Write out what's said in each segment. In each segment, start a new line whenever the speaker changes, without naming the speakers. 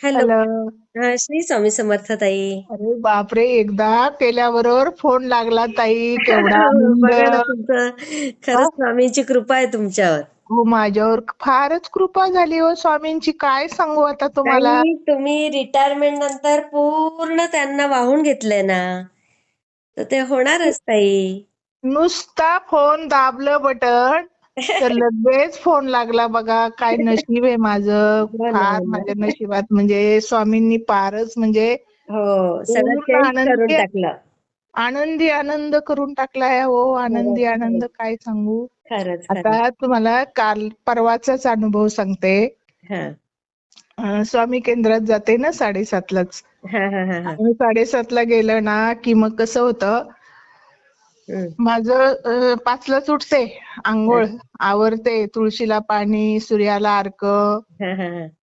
Hello. हा श्री स्वामी समर्थ ताई.
अरे बापरे एकदा केल्याबरोबर फोन लागला ताई केवढा
बघा ना तुमचं.
हा?
खरंच स्वामींची कृपा आहे तुमच्यावर.
हो माझ्यावर फारच कृपा झाली हो स्वामींची. काय सांगू आता तुम्हाला?
ताई तुम्ही रिटायरमेंट नंतर पूर्ण त्यांना वाहून घेतलंय ना. तर ते होणारच ताई.
नुसता फोन दाबलं बटन तर लगेच फोन लागला बघा काय नशीब आहे माझं. फार. माझ्या नशिबात. म्हणजे स्वामींनी फारच म्हणजे
हो करून
आनंदी
टाकलं.
आनंदी आनंद करून टाकलाय हो. आनंदी आनंद. काय सांगू? आता तुम्हाला काल परवाचाच अनुभव सांगते.
हा.
स्वामी केंद्रात जाते ना साडेसातलाच. साडेसातला गेलं ना की मग कसं होतं. माझं अं, पाचलाच उठते आंघोळ आवरते तुळशीला पाणी सूर्याला अर्क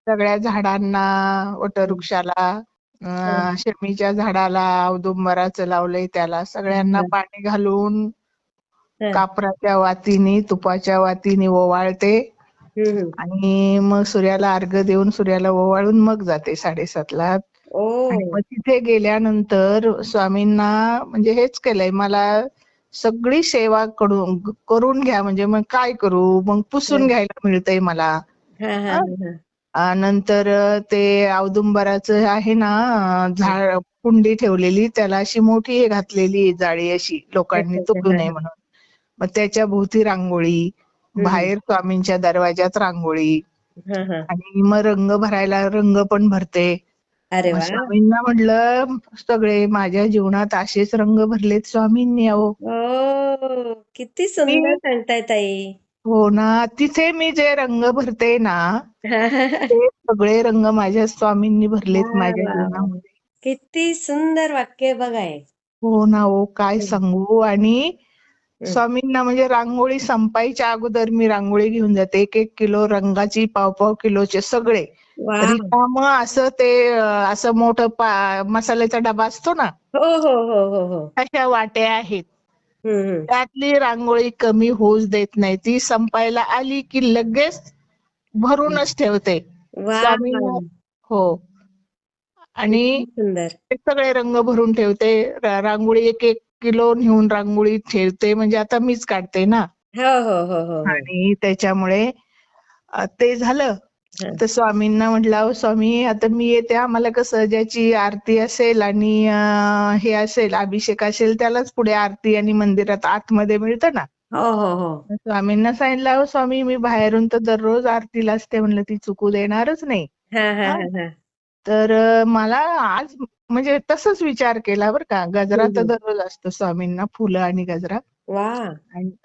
सगळ्या झाडांना वटवृक्षाला शमीच्या झाडाला औदुंबराचं लावलंय त्याला. सगळ्यांना. पाणी घालून. कापराच्या वातीने तुपाच्या वातीने ओवाळते. आणि मग सूर्याला अर्घ देऊन सूर्याला ओवाळून मग जाते साडेसातला. मग तिथे गेल्यानंतर स्वामींना म्हणजे हेच केलंय मला सगळी सेवा करून करून घ्या. म्हणजे मग काय करू? मग पुसून घ्यायला मिळतंय मला. नंतर ते औदुंबराचं आहे ना झाड कुंडी ठेवलेली. त्याला अशी मोठी हे घातलेली जाळी अशी. लोकांनी
हा,
नये. म्हणून. मग त्याच्या भोवती रांगोळी. बाहेर स्वामींच्या दरवाज्यात रांगोळी आणि मग रंग भरायला रंग पण भरते.
अरे वा
स्वामींना म्हटलं सगळे माझ्या जीवनात असेच रंग भरलेत स्वामींनी अहो
ओ किती सुंदर सांगताय ताई
हो ना तिथे मी जे रंग भरते ना. ते सगळे रंग माझ्या स्वामींनी भरलेत माझ्या. जीवनामध्ये
किती सुंदर वाक्य बघाय
हो ना हो काय. सांगू आणि. स्वामींना म्हणजे रांगोळी संपायच्या अगोदर मी रांगोळी घेऊन जाते एक एक किलो रंगाची पाव पाव किलोचे सगळे रिकाम असं ते असं मोठं पा- मसाल्याचा डबा असतो ना
हो हो हो हो हो.
अशा वाट्या आहेत. त्यातली रांगोळी कमी होऊच देत नाही. ती संपायला आली की लगेच भरूनच ठेवते. हो. आणि सगळे रंग भरून ठेवते. रांगोळी एक एक किलो नेऊन रांगोळी ठेवते. म्हणजे आता मीच काढते ना.
हो हो हो
आणि त्याच्यामुळे ते झालं. तर स्वामींना म्हटलं "अहो स्वामी आता मी येते. आम्हाला कसं ज्याची आरती असेल आणि हे असेल अभिषेक असेल त्यालाच पुढे आरती आणि मंदिरात आतमध्ये मिळतं ना?
हो हो हो.
स्वामींना सांगितलं अहो स्वामी मी बाहेरून तर दररोज आरतीला असते. म्हणलं ती चुकू देणारच नाही. तर मला आज म्हणजे तसंच विचार केला बरं का. गजरा तर. दररोज असतो स्वामींना फुलं आणि गजरा.
वा.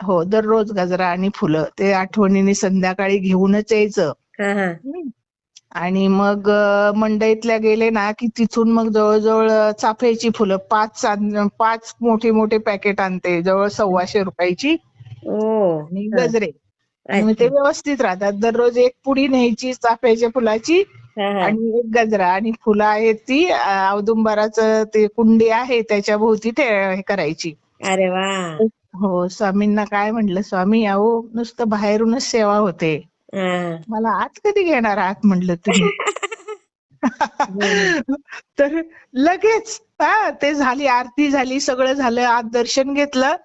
हो दररोज गजरा आणि फुलं. ते आठवणीने संध्याकाळी घेऊनच यायचं.
हा.
आणि मग मंडईतल्या गेले ना की तिथून मग जवळजवळ चाफ्याची फुलं पाच पाच मोठे मोठे पॅकेट आणते. जवळ सव्वाशे रुपयाची.
ओ.
आणि गजरे. आणि ते व्यवस्थित राहतात. दररोज एक पुडी न्यायची चाफ्याच्या फुलाची आणि एक गजरा. आणि फुलं आहेत ती औदुंबराचं ते कुंडी आहे त्याच्या भोवती ते हे करायची.
अरे वा.
हो स्वामींना काय म्हंटल स्वामी अहो नुसतं बाहेरूनच सेवा होते. मला आत कधी घेणार आहात म्हटलं तुम्ही. तर लगेच हा ते झाली आरती झाली सगळं झालं आत दर्शन घेतलं.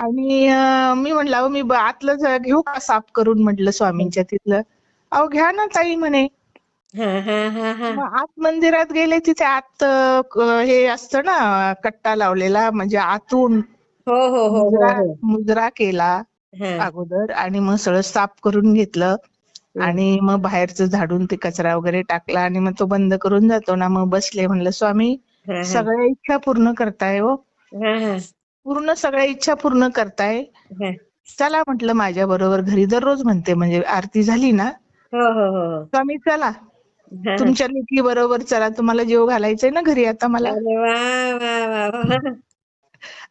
आणि मी म्हटलं अहो मी आतलं घेऊ का साफ करून म्हटलं स्वामींच्या तिथलं. अहो घ्या ना ताई म्हणे.
हा हा हा हा.
आत मंदिरात गेले तिथे आत हे असतं ना कट्टा लावलेला म्हणजे आतून
हो हो हो हो
मुजरा
हो
मुजरा केला. अगोदर आणि मग सगळं साफ करून घेतलं. आणि मग बाहेरचं झाडून ते कचरा वगैरे टाकला आणि मग तो बंद करून जातो ना मग बसले म्हणलं स्वामी सगळ्या इच्छा पूर्ण करताय हो. पूर्ण सगळ्या इच्छा पूर्ण करताय. चला म्हटलं माझ्या बरोबर घरी दररोज म्हणते म्हणजे आरती झाली ना.
हो हो हो.
स्वामी चला. तुमच्या लेकी बरोबर चला तुम्हाला जेव घालायचंय ना घरी आता मला.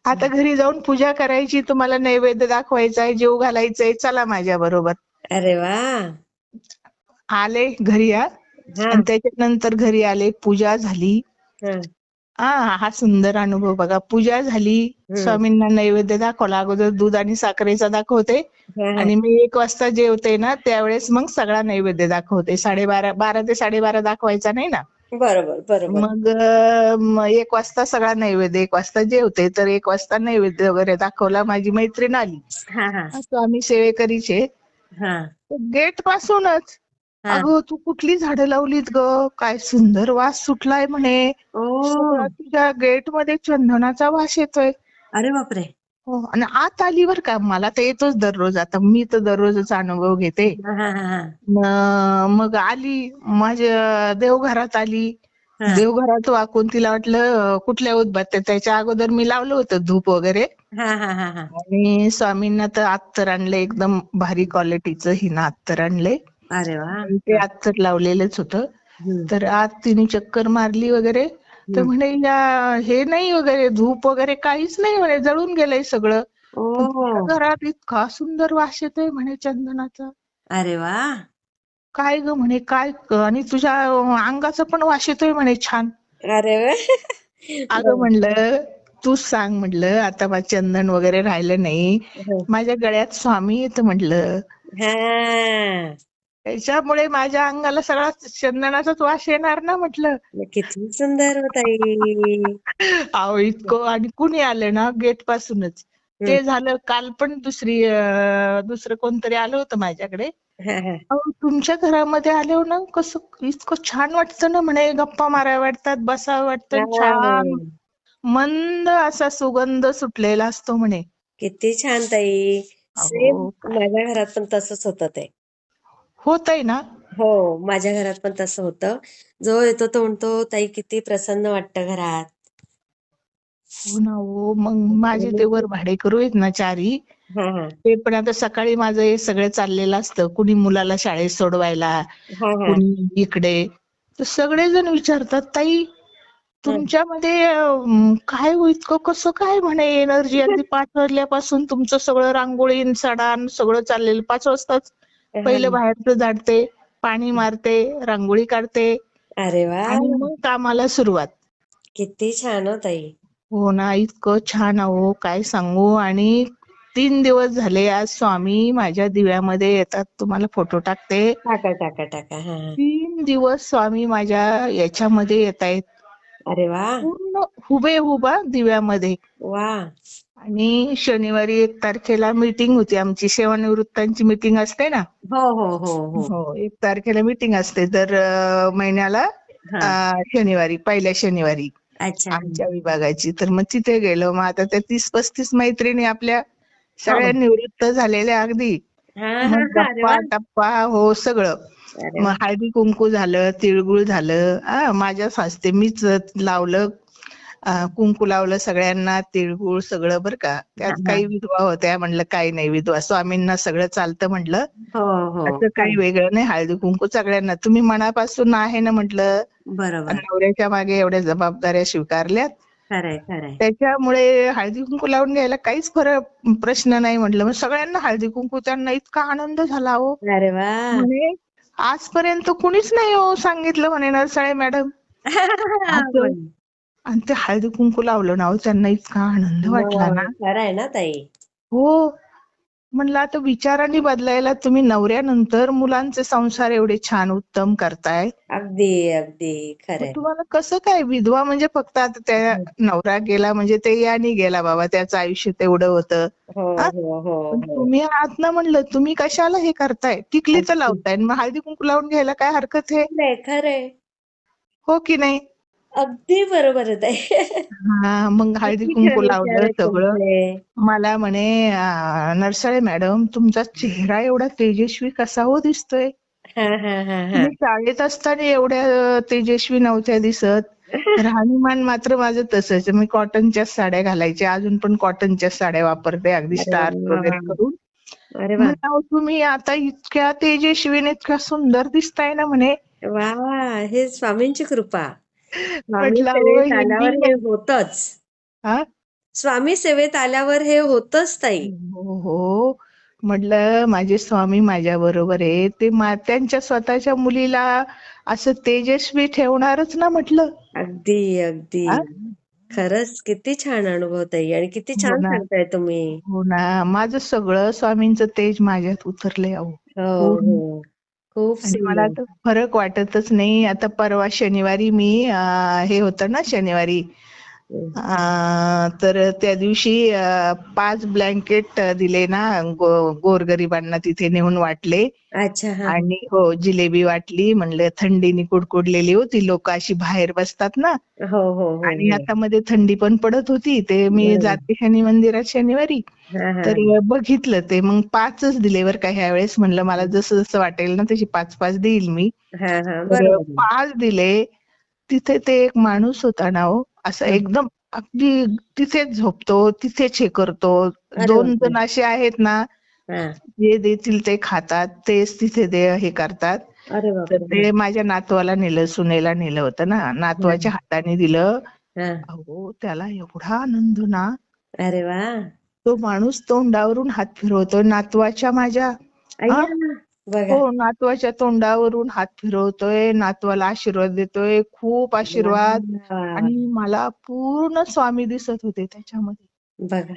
आता घरी जाऊन पूजा करायची तुम्हाला नैवेद्य दाखवायचा आहे जेव घालायचंय चला माझ्या बरोबर.
अरे वा.
आले घरी या आणि त्याच्यानंतर घरी आले पूजा झाली.
हा.
हा सुंदर अनुभव बघा. पूजा झाली. स्वामींना नैवेद्य दाखवला. अगोदर दूध आणि साखरेचा दाखवते. आणि मी एक वाजता जेवते ना त्यावेळेस मग सगळा नैवेद्य दाखवते. साडेबारा बारा ते साडेबारा दाखवायचा नाही ना?
बरोबर बरोबर.
मग एक वाजता सगळा नैवेद्य एक वाजता जेवते तर एक वाजता नैवेद्य वगैरे दाखवला माझी मैत्रीण आली.
हा हा.
स्वामी सेवेकरीचे
हा.
गेट पासूनच अगं तू कुठली झाडं लावलीत ग? काय सुंदर वास सुटलाय म्हणे. तुझ्या गेटमध्ये चंदनाचा वास येतोय.
अरे बापरे.
हो आणि आत आली बर का मला तर येतोच दररोज. आता मी तर दररोजच अनुभव घेते. मग आली माझ्या देवघरात आली. देवघरात वाकून तिला वाटलं कुठल्या उदबत्त्या त्याच्या अगोदर मी लावलं होतं धूप वगैरे.
हा हा हा हा.
आणि स्वामींना तर अत्तर आणले एकदम भारी क्वालिटीचं हिनं अत्तर आणले.
अरे वा.
आणि ते अत्तर लावलेलंच होतं. तर आज तिने चक्कर मारली वगैरे. तर. म्हणे या हे नाही वगैरे धूप वगैरे काहीच नाही म्हणे जळून गेलंय सगळं. घरात इतका सुंदर वास येतोय म्हणे चंदनाचा.
अरे वा.
काय ग म्हणे काय? आणि तुझ्या अंगाचा पण वास येतोय म्हणे छान.
अरे वा.
अगं म्हणलं तूच सांग म्हणलं आता मग चंदन वगैरे राहिलं नाही. माझ्या गळ्यात स्वामी येत म्हटलं
हा.
त्याच्यामुळे माझ्या अंगाला सगळा चंदनाचाच वास येणार ना म्हटलं.
किती सुंदर होत आई
अहो इतकं आणि कुणी आलं ना गेट पासूनच ते झालं काल पण दुसरी दुसरं कोणतरी आलं होतं माझ्याकडे.
हा हा.
तुमच्या घरामध्ये आले हो ना कसं इतकं छान वाटतं ना म्हणे गप्पा माराव्या वाटतात बसावं वाटतं छान मंद असा सुगंध सुटलेला असतो म्हणे.
किती छान ताई. माझ्या घरात पण तसंच होतं ते.
होत आहे ना?
हो माझ्या घरात पण तसं होतं. जो येतो तो म्हणतो ताई किती प्रसन्न वाटतं घरात.
हो ना हो. मग माझे ते वर भाडेकरू आहेत ना चारी.
हा हा.
ते पण आता सकाळी माझं हे सगळं चाललेलं असतं. कुणी मुलाला शाळेत सोडवायला
हा हा.
कुणी इकडे. तर सगळेजण विचारतात ताई तुमच्यामध्ये अं, काय हो इतकं कसं काय म्हणे एनर्जी? अगदी पाच वाजल्यापासून तुमचं सगळं रांगोळी सडान सगळं चाललेलं. पाच वाजताच पहिलं बाहेरचं झाडते पाणी मारते रांगोळी काढते
अरे वा.
आणि मग कामाला सुरुवात.
किती छान हो ताई.
हो ना इतकं छान अहो काय सांगू? आणि तीन दिवस झाले आज स्वामी माझ्या दिव्यामध्ये येतात तुम्हाला फोटो टाकते.
टाका टाका टाका. हा.
तीन दिवस स्वामी माझ्या याच्यामध्ये येत आहेत
अरे वा.
पूर्ण हुबे हुबा दिव्यामध्ये.
वा.
आणि शनिवारी एक तारखेला मीटिंग होती आमची. सेवानिवृत्तांची मीटिंग असते ना?
हो हो हो हो.
हो एक तारखेला मीटिंग असते. दर महिन्याला
हा.
शनिवारी पहिल्या शनिवारी आमच्या विभागाची. तर मग तिथे गेलो. मग आता त्या तीस पस्तीस मैत्रिणी आपल्या सगळ्या निवृत्त झालेल्या अगदी.
हा हा हा. वा.
टप्पा हो सगळं. मग हळदी कुंकू झालं तिळगुळ झालं. हा माझ्याच हस्ते मीच लावलं. कुंकू लावलं सगळ्यांना तिळगुळ सगळं बरं का. त्यात
हा.
काही विधवा होत्या म्हणलं काही नाही विधवा. स्वामींना सगळं चालतं म्हटलं
हो हो.
असं काही वेगळं नाही. हळदी कुंकू सगळ्यांना. तुम्ही मनापासून आहे ना म्हटलं.
बरोबर.
नवऱ्याच्या मागे एवढ्या जबाबदाऱ्या स्वीकारल्यात. त्याच्यामुळे हळदी कुंकू लावून घ्यायला काहीच फरक प्रश्न नाही म्हटलं. मग सगळ्यांना हळदी कुंकू त्यांना इतका आनंद झाला हो. म्हणे आजपर्यंत कुणीच नाही हो सांगितलं म्हणे नरसाळे मॅडम. आणि ते हळदी कुंकू लावलं ना हो त्यांना इतका आनंद वाटला ना.
मग खरंय ना ताई.
हो. म्हणलं आता विचारांनी बदलायला तुम्ही नवऱ्यानंतर मुलांचे संसार एवढे छान उत्तम करताय.
अगदी अगदी
मग तुम्हाला कसं काय विधवा म्हणजे फक्त आता त्या नवरा गेला म्हणजे ते यानी गेला बाबा त्याचं आयुष्य तेवढं होतं.
हो
हा?
हो हो
पण
हो.
तुम्ही आत ना म्हणलं तुम्ही कशाला हे करताय? टिकलीचं लावताय. मग हळदी कुंकू लावून घ्यायला काय हरकत आहे?
खरंय खरंय
हो की नाही?
अगदी बरोबर आहे ताई.
हा मग हळदी
किती
कुंकू
छान विचार
लावलं
आहेत
सगळं.
तुमचे.
मला म्हणे अं, नरसाळे मॅडम तुमचा चेहरा एवढा तेजस्वी कसा हो दिसतोय?
हा हा हा हा.
मी शाळेत असताना एवढ्या अं, तेजस्वी नव्हत्या दिसत. राहणीमान मात्र माझं तसंच. मी कॉटनच्या साड्या घालायचे. अजून पण कॉटनच्या साड्या वापरते. अगदी
अरे
स्टार
वा.
वगैरे करून.
अरे वा.
म्हणे, "अहो, तुम्ही आता इतक्या तेजस्वी आणि इतक्या सुंदर दिसताय ना म्हणे.
वा वा हे स्वामींची कृपा. स्वामी
म्हटलं, "अहो,
सेवेत
हे
आल्यावर हे होतच.
हा
स्वामी सेवेत आल्यावर हे होतच ताई.
हो हो. म्हटलं माझे स्वामी माझ्या बरोबर आहे. ते त्यांच्या स्वतःच्या मुलीला असं तेजस्वी ठेवणारच ना म्हटलं.
अगदी अगदी.
हा?
खरंच किती छान अनुभव ताई आणि किती
हो
छान सांगताय तुम्ही.
हो ना. माझं सगळं स्वामींचं तेज माझ्यात उतरलंय अहो.
हो
पूर्ण
हो. खूप
आणि मला
सुंदर
आता फरक वाटतच नाही. आता परवा शनिवारी मी अं, हे होतं ना शनिवारी तर त्या दिवशी पाच ब्लँकेट दिले ना गो- गोरगरिबांना तिथे नेऊन वाटले.
अच्छा हा.
आणि हो जिलेबी वाटली म्हणलं थंडीने कुडकुडलेली होती लोक अशी बाहेर बसतात ना.
हो हो हो
आणि
हो.
आता मध्ये थंडी पण पडत होती ते मी जाते शनी मंदिरात शनिवारी.
हा हा.
तर बघितलं ते मग पाचच दिले बरं का ह्या वेळेस म्हणलं मला जसं जसं वाटेल ना तशी पाच पाच देईल मी.
हा हा.
पाच दिले तिथे ते एक माणूस होता ना हो असं. एकदम अगदी तिथेच झोपतो तिथेच हे करतो. दोन जण असे आहेत ना जे देतील ते खातात तेच तिथे दे हे करतात. तर ते माझ्या नातवाला नेलं सुनेला नेलं होतं ना. नातवाच्या हाताने दिलं.
हा.
अहो त्याला एवढा आनंद ना.
अरे वा.
तो माणूस तोंडावरून हात फिरवतो नातवाच्या माझ्या. हा हो नातवाच्या तोंडावरून हात फिरवतोय नातवाला आशीर्वाद देतोय खूप आशीर्वाद. आणि मला पूर्ण स्वामी दिसत होते त्याच्यामध्ये.
बघा.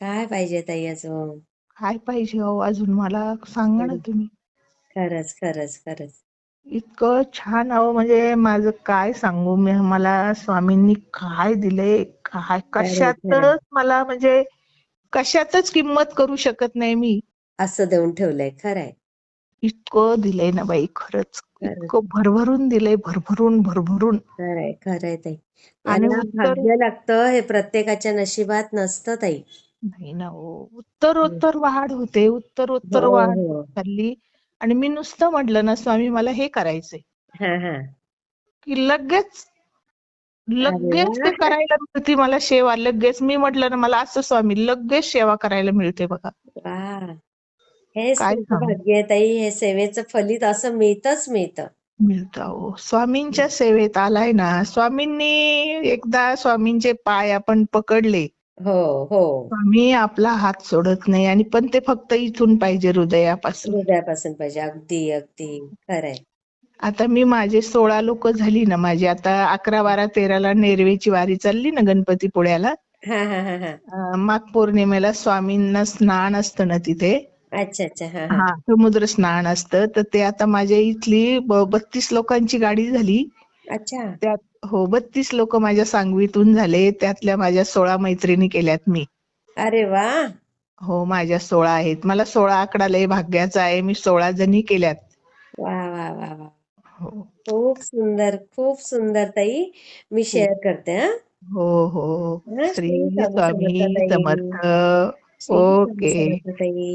काय पाहिजे ताई अजून?
काय पाहिजे अहो अजून मला सांगा ना तुम्ही.
खरंच खरंच खरंच.
इतकं छान अहो म्हणजे माझं काय सांगू मी मला स्वामींनी काय दिलंय काय कशातच मला म्हणजे कशातच किंमत करू शकत नाही मी.
असं देऊन ठेवलंय खरंय.
इतकं दिलंय ना बाई खरंच. इतकं भरभरून दिलंय भरभरून भरभरून.
खरंय खरंय ताई.
आणि
भाग्य लागतं हे प्रत्येकाच्या नशिबात नसतं ताई.
नाही ना हो. उत्तर
हं.
उत्तर वाढ होते उत्तर उत्तर
हो
वाढ
हो.
चालली. आणि मी नुसतं म्हटलं ना स्वामी मला हे करायचंय.
हा हा.
की लगेच लगेच ते करायला मिळते मला सेवा. लगेच मी म्हटलं ना मला असं स्वामी लगेच सेवा करायला मिळते बघा.
वा हेच
काय
तुमचं
सांगू?
भाग्य आहे ताई. हे सेवेचं फलित असं मिळतच मिळतं.
मिळतं स्वामींच्या सेवेत आलाय ना. स्वामींनी एकदा स्वामींचे पाय आपण पकडले.
हो हो.
स्वामी आपला हात सोडत नाही आणि पण ते फक्त इथून पाहिजे हृदयापासून.
हृदयापासून पाहिजे. अगदी अगदी. खरंय.
आता मी माझे सोळा लोक झाली ना. माझी आता अकरा बारा तेराला नेरवेची वारी चालली ना गणपतीपुळ्याला
हा हा हा हा.
अं, माघ पौर्णिमेला स्वामींना स्नान असतं ना तिथे.
अच्छा अच्छा.
हा समुद्र स्नान असतं. तर ते आता माझ्या इथली बत्तीस लोकांची गाडी झाली.
अच्छा.
त्यात हो बत्तीस लोक माझ्या सांगवीतून झाले. त्यातल्या माझ्या सोळा मैत्रिणी केल्यात मी.
अरे वा!
हो माझ्या सोळा आहेत. मला सोळा आकडा लय भाग्याचा आहे. मी सोळा जणी केल्यात.
वा वा वा वा.
हो.
खूप सुंदर खूप सुंदर ताई. मी शेअर करते हा.
हो हो.
हा,
श्री
श्री स्वामी
स्वामी
समर्थ ताई.
समर्थ.
श्री स्वामी
ओके.
समर्थ ताई.